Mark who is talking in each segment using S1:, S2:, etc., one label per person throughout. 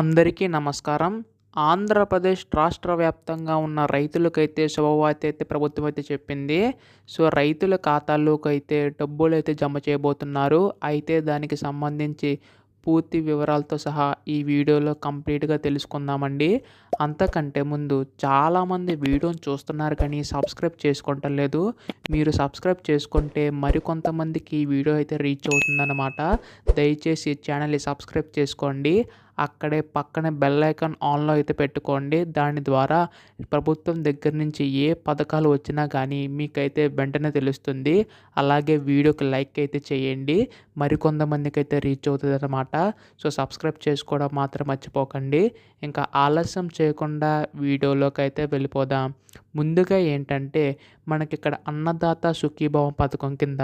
S1: అందరికీ నమస్కారం. ఆంధ్రప్రదేశ్ రాష్ట్ర వ్యాప్తంగా ఉన్న రైతులకైతే శుభవార్త అయితే ప్రభుత్వం అయితే చెప్పింది. సో రైతుల ఖాతాల్లోకి అయితే డబ్బులు అయితే జమ చేయబోతున్నారు. అయితే దానికి సంబంధించి పూర్తి వివరాలతో సహా ఈ వీడియోలో కంప్లీట్గా తెలుసుకుందామండి. అంతకంటే ముందు చాలామంది వీడియోని చూస్తున్నారు కానీ సబ్స్క్రైబ్ చేసుకోవటం లేదు. మీరు సబ్స్క్రైబ్ చేసుకుంటే మరికొంతమందికి ఈ వీడియో అయితే రీచ్ అవుతుందన్నమాట. దయచేసి ఛానల్ని సబ్స్క్రైబ్ చేసుకోండి. అక్కడే పక్కనే బెల్ ఐకాన్ ఆన్లో అయితే పెట్టుకోండి. దాని ద్వారా ప్రభుత్వం దగ్గర నుంచి ఏ పథకాలు వచ్చినా కానీ మీకైతే వెంటనే తెలుస్తుంది. అలాగే వీడియోకి లైక్ అయితే చేయండి. మరికొంతమందికి అయితే రీచ్ అవుతుంది అనమాట సో సబ్స్క్రైబ్ చేసుకోవడం మాత్రం మర్చిపోకండి. ఇంకా ఆలస్యం చేయకుండా వీడియోలోకి అయితే వెళ్ళిపోదాం. ముందుగా ఏంటంటే మనకి ఇక్కడ అన్నదాత సుఖీభావం పథకం కింద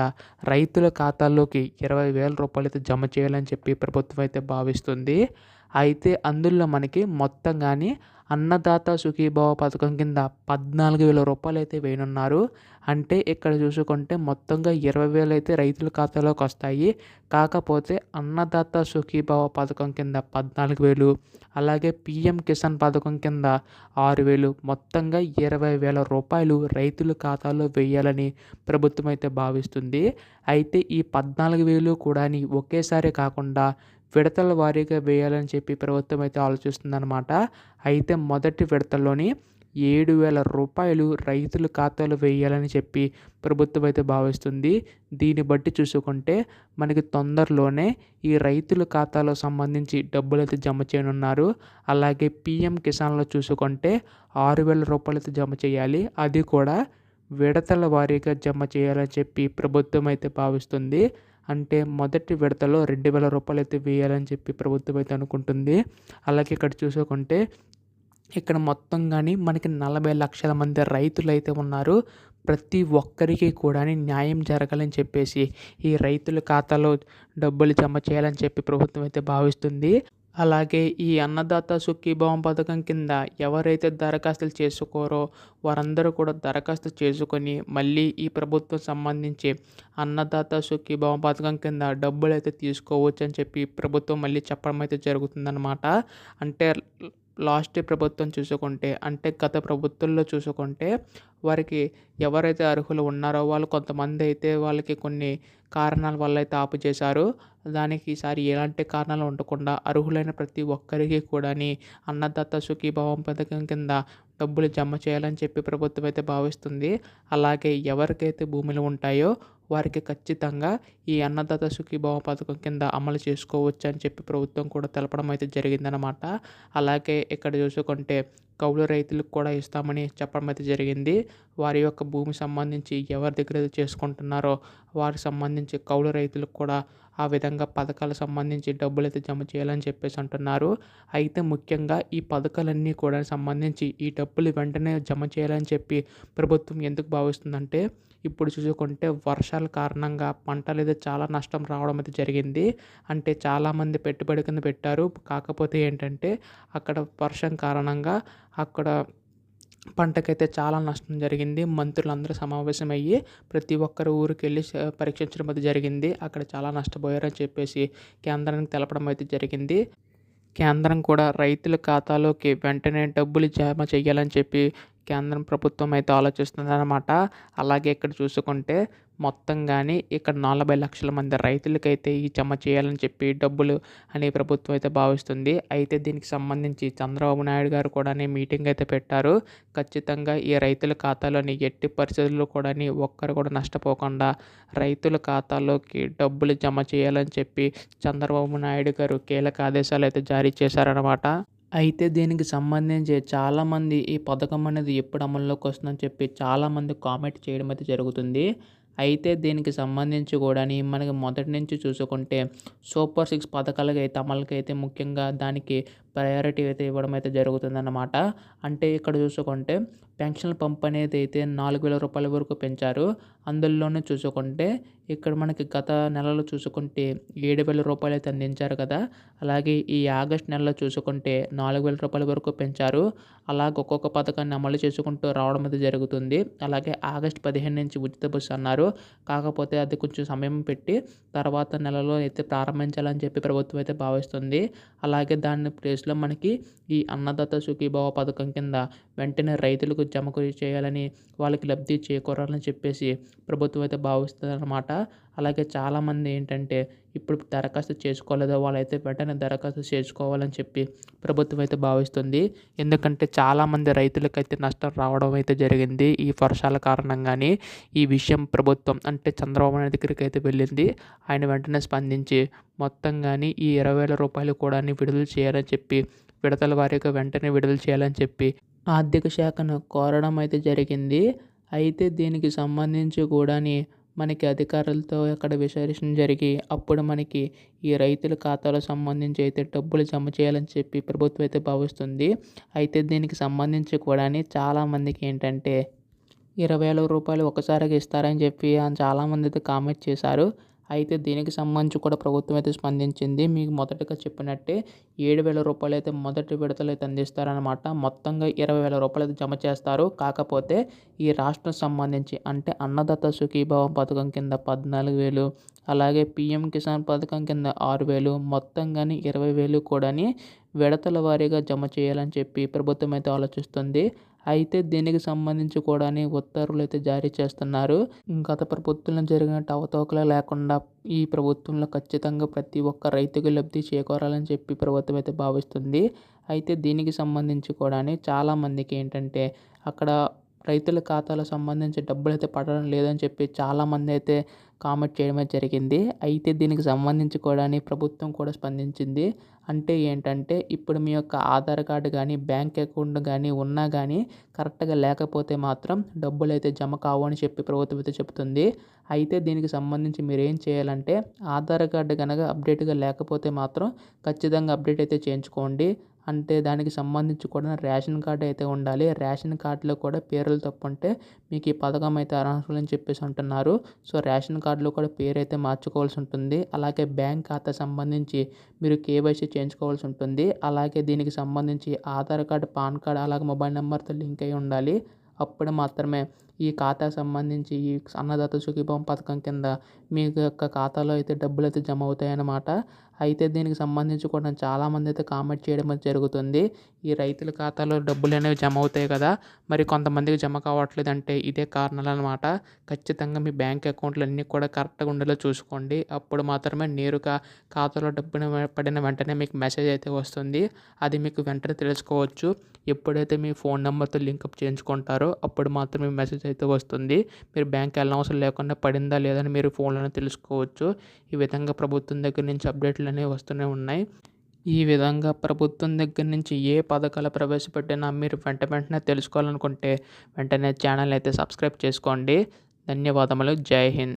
S1: రైతుల ఖాతాల్లోకి ఇరవై వేల రూపాయలు అయితే జమ చేయాలని చెప్పి ప్రభుత్వం అయితే భావిస్తుంది. అయితే అందులో మనకి మొత్తం కానీ అన్నదాత సుఖీభావ పథకం కింద పద్నాలుగు వేల రూపాయలు అయితే వేయనున్నారు. అంటే ఇక్కడ చూసుకుంటే మొత్తంగా ఇరవై వేలు అయితే రైతుల ఖాతాలోకి వస్తాయి. కాకపోతే అన్నదాత సుఖీభావ పథకం కింద పద్నాలుగు వేలు అలాగే పిఎం కిసాన్ పథకం కింద ఆరు వేలు మొత్తంగా ఇరవై వేల రూపాయలు రైతుల ఖాతాలో వేయాలని ప్రభుత్వం అయితే భావిస్తుంది. అయితే ఈ పద్నాలుగు వేలు కూడా ఒకేసారి కాకుండా విడతల వారీగా వేయాలని చెప్పి ప్రభుత్వం అయితే ఆలోచిస్తుందన్నమాట. అయితే మొదటి విడతలోని ఏడు వేల రూపాయలు రైతుల ఖాతాలో వేయాలని చెప్పి ప్రభుత్వం అయితే భావిస్తుంది. దీన్ని బట్టి చూసుకుంటే మనకి తొందరలోనే ఈ రైతుల ఖాతాలో సంబంధించి డబ్బులు అయితే జమ చేయనున్నారు. అలాగే పిఎం కిసాన్లో చూసుకుంటే ఆరు వేల రూపాయలు అయితే జమ చేయాలి. అది కూడా విడతల వారీగా జమ చేయాలని చెప్పి ప్రభుత్వం అయితే భావిస్తుంది. అంటే మొదటి విడతలో రెండు వేల రూపాయలు అయితే వేయాలని చెప్పి ప్రభుత్వం అయితే అనుకుంటుంది. అలాగే ఇక్కడ చూసుకుంటే ఇక్కడ మొత్తం కానీ మనకి నలభై లక్షల మంది రైతులు అయితే ఉన్నారు. ప్రతి ఒక్కరికి కూడా న్యాయం జరగాలని చెప్పేసి ఈ రైతుల ఖాతాలో డబ్బులు జమ చేయాలని చెప్పి ప్రభుత్వం అయితే భావిస్తుంది. అలాగే ఈ అన్నదాత సుఖీభావం పథకం కింద ఎవరైతే దరఖాస్తులు చేసుకోరో వారందరూ కూడా దరఖాస్తు చేసుకొని మళ్ళీ ఈ ప్రభుత్వం సంబంధించి అన్నదాత సుఖీభావం పథకం కింద డబ్బులు అయితే తీసుకోవచ్చు అని చెప్పి ప్రభుత్వం మళ్ళీ చెప్పడం అయితే జరుగుతుందన్నమాట. అంటే లాస్ట్ ప్రభుత్వం చూసుకుంటే అంటే గత ప్రభుత్వంలో చూసుకుంటే వారికి ఎవరైతే అర్హులు ఉన్నారో వాళ్ళు కొంతమంది అయితే వాళ్ళకి కొన్ని కారణాల వల్ల అయితే ఆపు చేశారు. దానికి ఈసారి ఎలాంటి కారణాలు ఉండకుండా అర్హులైన ప్రతి ఒక్కరికి కూడా అన్నదాత సుఖీభావం పథకం కింద డబ్బులు జమ చేయాలని చెప్పి ప్రభుత్వం అయితే భావిస్తుంది. అలాగే ఎవరికైతే భూములు ఉంటాయో వారికి ఖచ్చితంగా ఈ అన్నదాత సుఖీభావ పథకం కింద అమలు చేసుకోవచ్చు అని చెప్పి ప్రభుత్వం కూడా తెలపడం అయితే జరిగిందనమాట అలాగే ఇక్కడ చూసుకుంటే కౌలు రైతులకు కూడా ఇస్తామని చెప్పడం అయితే జరిగింది. వారి యొక్క భూమి సంబంధించి ఎవరి దగ్గర చేసుకుంటున్నారో వారికి సంబంధించి కౌలు రైతులకు కూడా ఆ విధంగా పథకాలకు సంబంధించి డబ్బులు అయితే జమ చేయాలని చెప్పేసి అంటున్నారు. అయితే ముఖ్యంగా ఈ పథకాలన్నీ కూడా సంబంధించి ఈ డబ్బులు వెంటనే జమ చేయాలని చెప్పి ప్రభుత్వం ఎందుకు భావిస్తుందంటే ఇప్పుడు చూసుకుంటే వర్షాల కారణంగా పంటలు అయితే చాలా నష్టం రావడం అయితే జరిగింది. అంటే చాలామంది పెట్టుబడి కింద పెట్టారు. కాకపోతే ఏంటంటే అక్కడ వర్షం కారణంగా అక్కడ పంటకైతే చాలా నష్టం జరిగింది. మంత్రులందరూ సమావేశం అయ్యి ప్రతి ఒక్కరు ఊరికి వెళ్ళి పరీక్షించడం అయితే జరిగింది. అక్కడ చాలా నష్టపోయారని చెప్పేసి కేంద్రానికి తెలపడం అయితే జరిగింది. కేంద్రం కూడా రైతుల ఖాతాలోకి వెంటనే డబ్బులు జమ చేయాలని చెప్పి కేంద్రం ప్రభుత్వం అయితే ఆలోచిస్తుందన్నమాట. అలాగే ఇక్కడ చూసుకుంటే మొత్తం కానీ ఇక్కడ నలభై లక్షల మంది రైతులకైతే ఈ జమ చేయాలని చెప్పి డబ్బులు అని ప్రభుత్వం అయితే భావిస్తుంది. అయితే దీనికి సంబంధించి చంద్రబాబు నాయుడు గారు కూడా మీటింగ్ అయితే పెట్టారు. ఖచ్చితంగా ఈ రైతుల ఖాతాలోని ఎట్టి పరిస్థితుల్లో కూడా ఒక్కరు కూడా నష్టపోకుండా రైతుల ఖాతాలోకి డబ్బులు జమ చేయాలని చెప్పి చంద్రబాబు నాయుడు గారు కీలక ఆదేశాలు అయితే జారీ చేశారనమాట అయితే దీనికి సంబంధించి చాలామంది ఈ పథకం అనేది ఎప్పుడు అమల్లోకి వస్తుందని చెప్పి చాలామంది కామెంట్ చేయడం అయితే జరుగుతుంది. అయితే దీనికి సంబంధించి కూడా మనకి మొదటి నుంచి చూసుకుంటే సూపర్ సిక్స్ పథకాలకి అయితే అమలుకి అయితే ముఖ్యంగా దానికి ప్రయారిటీ అయితే ఇవ్వడం అయితే జరుగుతుందన్నమాట. అంటే ఇక్కడ చూసుకుంటే పెన్షన్ పంప్ అనేది అయితే నాలుగు వేల రూపాయల వరకు పెంచారు. అందులోనే చూసుకుంటే ఇక్కడ మనకి గత నెలలో చూసుకుంటే ఏడు వేల రూపాయలు అయితే అందించారు కదా. అలాగే ఈ ఆగస్ట్ నెలలో చూసుకుంటే నాలుగు వేల రూపాయల వరకు పెంచారు. అలాగ ఒక్కొక్క పథకాన్ని అమలు చేసుకుంటూ రావడం అయితే జరుగుతుంది. అలాగే ఆగస్ట్ పదిహేను నుంచి ఉచిత బస్సు అన్నారు. కాకపోతే అది కొంచెం సమయం పెట్టి తర్వాత నెలలో అయితే ప్రారంభించాలని చెప్పి ప్రభుత్వం అయితే భావిస్తుంది. అలాగే దాని ప్లేస్లో మనకి ఈ అన్నదాత సుఖీభావ పథకం కింద వెంటనే రైతులకు జమ చేయాలని వాళ్ళకి లబ్ధి చేకూరాలని చెప్పేసి ప్రభుత్వం అయితే భావిస్తుంది అనమాట అలాగే చాలామంది ఏంటంటే ఇప్పుడు దరఖాస్తు చేసుకోలేదో వాళ్ళైతే వెంటనే దరఖాస్తు చేసుకోవాలని చెప్పి ప్రభుత్వం అయితే భావిస్తుంది. ఎందుకంటే చాలామంది రైతులకైతే నష్టం రావడం అయితే జరిగింది ఈ వర్షాల కారణంగానే. ఈ విషయం ప్రభుత్వం అంటే చంద్రబాబు నాయుడు దగ్గరికి అయితే వెళ్ళింది. ఆయన వెంటనే స్పందించి మొత్తం కానీ ఈ ఇరవై వేల రూపాయలు కూడా విడుదల చేయాలని చెప్పి విడతల వారీగా వెంటనే విడుదల చేయాలని చెప్పి ఆర్థిక శాఖను కోరడం అయితే జరిగింది. అయితే దీనికి సంబంధించి కూడాని మనకి అధికారులతో అక్కడ విచారణ జరిగి అప్పుడు మనకి ఈ రైతుల ఖాతాలో సంబంధించి అయితే డబ్బులు జమ చేయాలని చెప్పి ప్రభుత్వం అయితే భావిస్తుంది. అయితే దీనికి సంబంధించి కూడా చాలామందికి ఏంటంటే ఇరవై వేల రూపాయలు ఒకసారిగా ఇస్తారని చెప్పి చాలామంది అయితే కామెంట్ చేశారు. అయితే దీనికి సంబంధించి కూడా ప్రభుత్వం అయితే స్పందించింది. మీకు మొదటగా చెప్పినట్టే ఏడు వేల రూపాయలు అయితే మొదటి విడతలు అయితే అందిస్తారనమాట మొత్తంగా ఇరవై వేల రూపాయలు అయితే జమ చేస్తారు. కాకపోతే ఈ రాష్ట్రం సంబంధించి అంటే అన్నదాత సుఖీభావ పథకం కింద పద్నాలుగు వేలు అలాగే పిఎం కిసాన్ పథకం కింద ఆరు వేలు మొత్తంగాని ఇరవై వేలు కూడాని విడతల వారీగా జమ చేయాలని చెప్పి ప్రభుత్వం అయితే ఆలోచిస్తుంది. అయితే దీనికి సంబంధించి కూడా ఉత్తర్వులు అయితే జారీ చేస్తున్నారు. గత ప్రభుత్వంలో జరిగిన అవతవకలు లేకుండా ఈ ప్రభుత్వంలో ఖచ్చితంగా ప్రతి ఒక్క రైతుకు లబ్ధి చేకూరాలని చెప్పి ప్రభుత్వం అయితే భావిస్తుంది. అయితే దీనికి సంబంధించి కూడా చాలామందికి ఏంటంటే అక్కడ రైతుల ఖాతాలో సంబంధించి డబ్బులు అయితే పడడం లేదని చెప్పి చాలామంది అయితే కామెంట్ చేయడమే జరిగింది. అయితే దీనికి సంబంధించి కూడా ప్రభుత్వం కూడా స్పందించింది. అంటే ఏంటంటే ఇప్పుడు మీ యొక్క ఆధార్ కార్డు కానీ బ్యాంక్ అకౌంట్ కానీ ఉన్నా కానీ కరెక్ట్గా లేకపోతే మాత్రం డబ్బులు అయితే జమ కావు అని చెప్పి ప్రభుత్వం అయితే చెప్తుంది. అయితే దీనికి సంబంధించి మీరు ఏం చేయాలంటే ఆధార్ కార్డు కనుక అప్డేట్గా లేకపోతే మాత్రం ఖచ్చితంగా అప్డేట్ అయితే చేయించుకోండి. అంటే దానికి సంబంధించి కూడా రేషన్ కార్డు అయితే ఉండాలి. రేషన్ కార్డులో కూడా పేర్లు తప్పు ఉంటే మీకు ఈ పథకం అయితే అని చెప్పేసి అంటున్నారు. సో రేషన్ కార్డులో కూడా పేరు అయితే మార్చుకోవాల్సి ఉంటుంది. అలాగే బ్యాంక్ ఖాతా సంబంధించి మీరు కేవైసీ చేయించుకోవాల్సి ఉంటుంది. అలాగే దీనికి సంబంధించి ఆధార్ కార్డు పాన్ కార్డు అలాగే మొబైల్ నెంబర్తో లింక్ అయి ఉండాలి. అప్పుడు మాత్రమే ఈ ఖాతా సంబంధించి ఈ అన్నదాత సుఖీభవం పథకం కింద మీ యొక్క ఖాతాలో అయితే డబ్బులు అయితే జమ అవుతాయి అన్నమాట అయితే దీనికి సంబంధించి కూడా చాలామంది అయితే కామెంట్ చేయడం జరుగుతుంది. ఈ రైతుల ఖాతాలో డబ్బులు అనేవి జమ అవుతాయి కదా మరి కొంతమందికి జమ కావట్లేదు అంటే ఇదే కారణాలు అనమాట ఖచ్చితంగా మీ బ్యాంక్ అకౌంట్లు అన్నీ కూడా కరెక్ట్గా ఉండేలా చూసుకోండి. అప్పుడు మాత్రమే నేరుగా ఖాతాలో డబ్బులు పడిన వెంటనే మీకు మెసేజ్ అయితే వస్తుంది. అది మీకు వెంటనే తెలుసుకోవచ్చు. ఎప్పుడైతే మీ ఫోన్ నెంబర్తో లింకప్ చేయించుకుంటారో అప్పుడు మాత్రమే మెసేజ్ అయితే వస్తుంది. మీరు బ్యాంక్ వెళ్ళనవసరం లేకుండా పడిందా లేదని మీరు ఫోన్లోనే తెలుసుకోవచ్చు. ఈ విధంగా ప్రభుత్వం దగ్గర నుంచి అప్డేట్లు అనేవి వస్తూనే ఉన్నాయి. ఈ విధంగా ప్రభుత్వం దగ్గర నుంచి ఏ పథకాలు ప్రవేశపెట్టినా మీరు వెంట వెంటనే తెలుసుకోవాలనుకుంటే వెంటనే ఛానల్ అయితే సబ్స్క్రైబ్ చేసుకోండి. ధన్యవాదములు. జై హింద్.